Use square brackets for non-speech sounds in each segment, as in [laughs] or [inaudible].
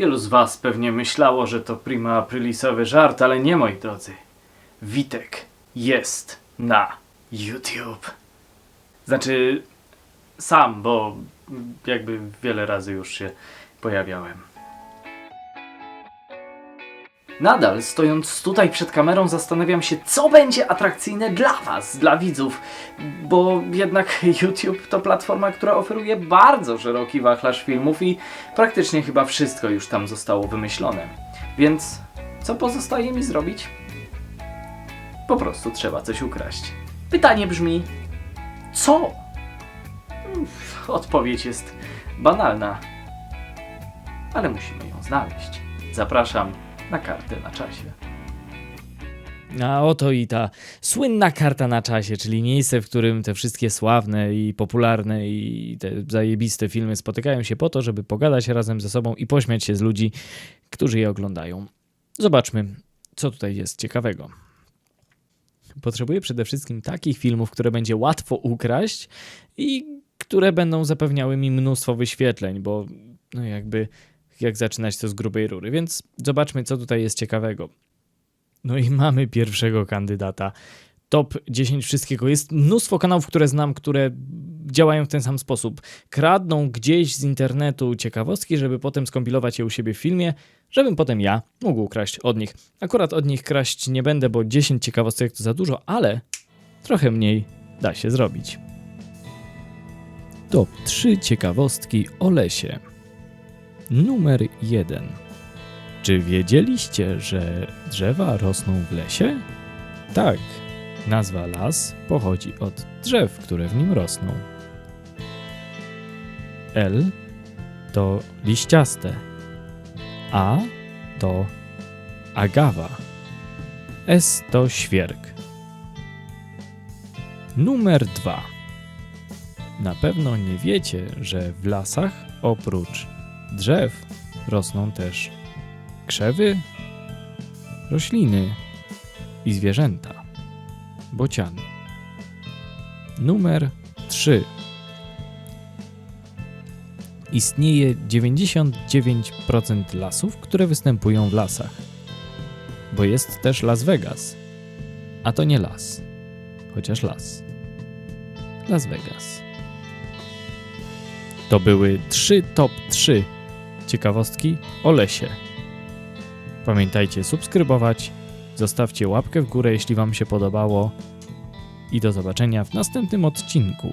Wielu z was pewnie myślało, że to prima aprilisowy żart, ale nie moi drodzy. Witek jest na YouTube. Znaczy sam, bo jakby wiele razy już się pojawiałem. Nadal stojąc tutaj przed kamerą zastanawiam się, co będzie atrakcyjne dla Was, dla widzów, bo jednak YouTube to platforma, która oferuje bardzo szeroki wachlarz filmów i praktycznie chyba wszystko już tam zostało wymyślone. Więc co pozostaje mi zrobić? Po prostu trzeba coś ukraść. Pytanie brzmi: co? Odpowiedź jest banalna, ale musimy ją znaleźć. Zapraszam na kartę na czasie. A oto i ta słynna karta na czasie, czyli miejsce, w którym te wszystkie sławne i popularne i te zajebiste filmy spotykają się po to, żeby pogadać razem ze sobą i pośmiać się z ludzi, którzy je oglądają. Zobaczmy, co tutaj jest ciekawego. Potrzebuję przede wszystkim takich filmów, które będzie łatwo ukraść i które będą zapewniały mi mnóstwo wyświetleń, bo no jakby jak zaczynać to z grubej rury. Więc zobaczmy, co tutaj jest ciekawego. No i mamy pierwszego kandydata. Top 10 wszystkiego. Jest mnóstwo kanałów, które znam, które działają w ten sam sposób. Kradną gdzieś z internetu ciekawostki, żeby potem skompilować je u siebie w filmie, żebym potem ja mógł kraść od nich. Akurat od nich kraść nie będę, bo 10 ciekawostek to za dużo, ale trochę mniej da się zrobić. Top 3 ciekawostki o lesie. Numer 1. Czy wiedzieliście, że drzewa rosną w lesie? Tak, nazwa las pochodzi od drzew, które w nim rosną. L to liściaste, A to agawa, S to świerk. Numer 2. Na pewno nie wiecie, że w lasach oprócz drzew rosną też krzewy, rośliny i zwierzęta. Bociany. Numer 3. Istnieje 99% lasów, które występują w lasach. Bo jest też Las Vegas. A to nie las, chociaż las. Las Vegas. To były trzy top 3 ciekawostki o lesie. Pamiętajcie subskrybować, zostawcie łapkę w górę, jeśli Wam się podobało i do zobaczenia w następnym odcinku.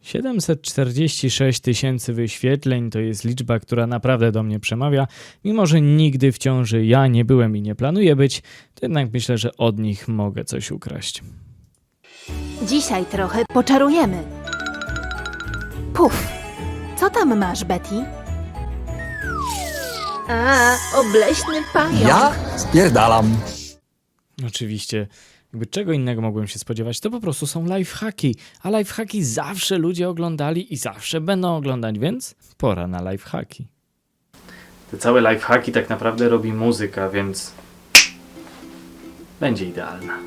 746 tysięcy wyświetleń to jest liczba, która naprawdę do mnie przemawia. Mimo, że nigdy w ciąży ja nie byłem i nie planuję być, to jednak myślę, że od nich mogę coś ukraść. Dzisiaj trochę poczarujemy. Puf! Co tam masz, Betty? A, obleśny pająk. Ja spierdalam. Oczywiście, jakby czego innego mogłem się spodziewać, to po prostu są lifehacki, a lifehacki zawsze ludzie oglądali i zawsze będą oglądać, więc pora na lifehacki. Te całe lifehacki tak naprawdę robi muzyka, więc będzie idealna.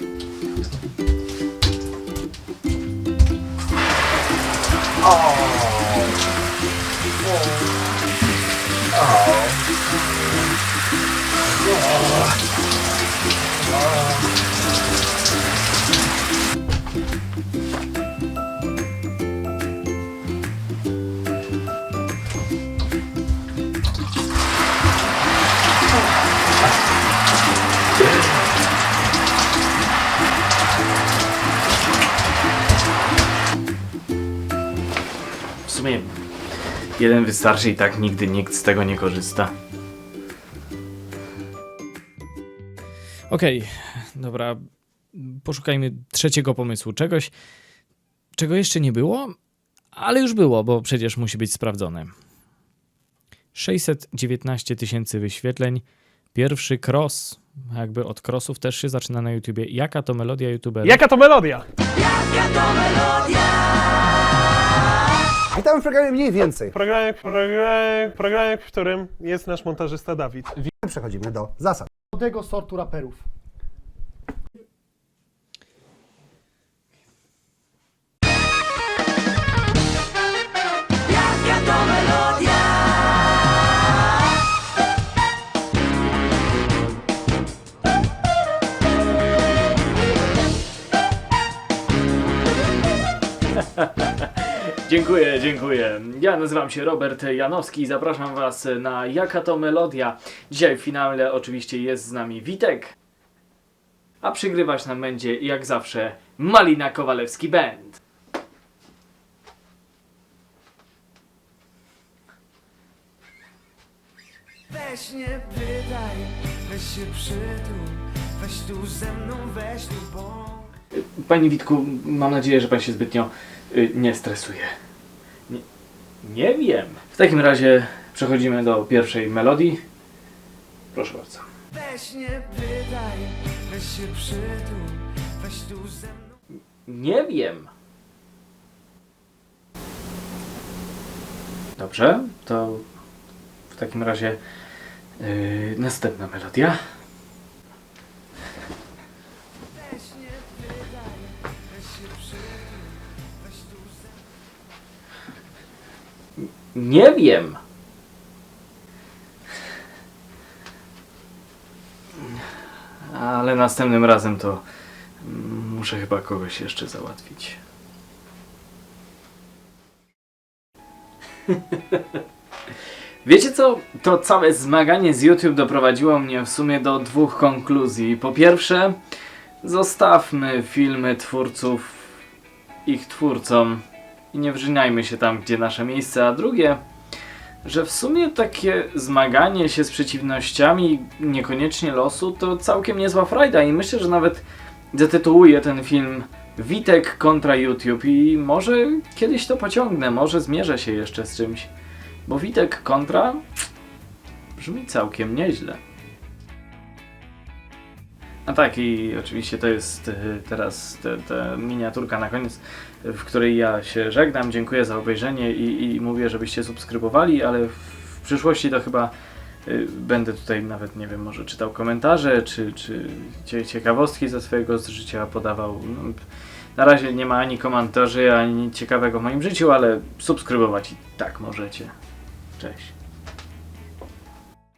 W sumie jeden wystarczy i tak nigdy nikt z tego nie korzysta. Okej, dobra, poszukajmy trzeciego pomysłu, czegoś, czego jeszcze nie było, ale już było, bo przecież musi być sprawdzone. 619 tysięcy wyświetleń, pierwszy cross, jakby od crossów też się zaczyna na YouTubie. Jaka to melodia YouTubera? Jaka to melodia? Witamy w programie Mniej Więcej. Programie, programie, programie, w którym jest nasz montażysta Dawid. Przechodzimy do zasad. Młodego sortu raperów. [laughs] Dziękuję, dziękuję. Ja nazywam się Robert Janowski i zapraszam Was na Jaka to Melodia. Dzisiaj w finale oczywiście jest z nami Witek, a przygrywać nam będzie jak zawsze Malina Kowalewski Band. Weź nie pytaj, weź się przytul, weź tu ze mną, weź tu bądź. Panie Witku, mam nadzieję, że Pan się zbytnio nie stresuje. Nie, nie wiem. W takim razie przechodzimy do pierwszej melodii. Proszę bardzo. Weź nie pytaj, weź się przytul, weź tu ze mną. Nie wiem. Dobrze, to w takim razie yy, następna melodia. Weź nie pytaj, weź się przytul, Nie wiem. Ale następnym razem to muszę chyba kogoś jeszcze załatwić. [laughs] Wiecie co? To całe zmaganie z YouTube doprowadziło mnie w sumie do dwóch konkluzji. Po pierwsze, zostawmy filmy twórców ich twórcom i nie wrzynajmy się tam, gdzie nasze miejsce, a drugie, że w sumie takie zmaganie się z przeciwnościami, niekoniecznie losu, to całkiem niezła frajda i myślę, że nawet zatytułuję ten film Witek kontra YouTube i może kiedyś to pociągnę, może zmierzę się jeszcze z czymś, bo Witek kontra brzmi całkiem nieźle. A tak i oczywiście to jest e, teraz te- ta miniaturka na koniec, w której ja się żegnam, dziękuję za obejrzenie i, i mówię, żebyście subskrybowali, ale w, przyszłości to chyba y, będę tutaj nawet, nie wiem, może czytał komentarze, czy, czy cie, ciekawostki ze swojego życia podawał. No, na razie nie ma ani komentarzy, ani nic ciekawego w moim życiu, ale subskrybować i tak możecie. Cześć.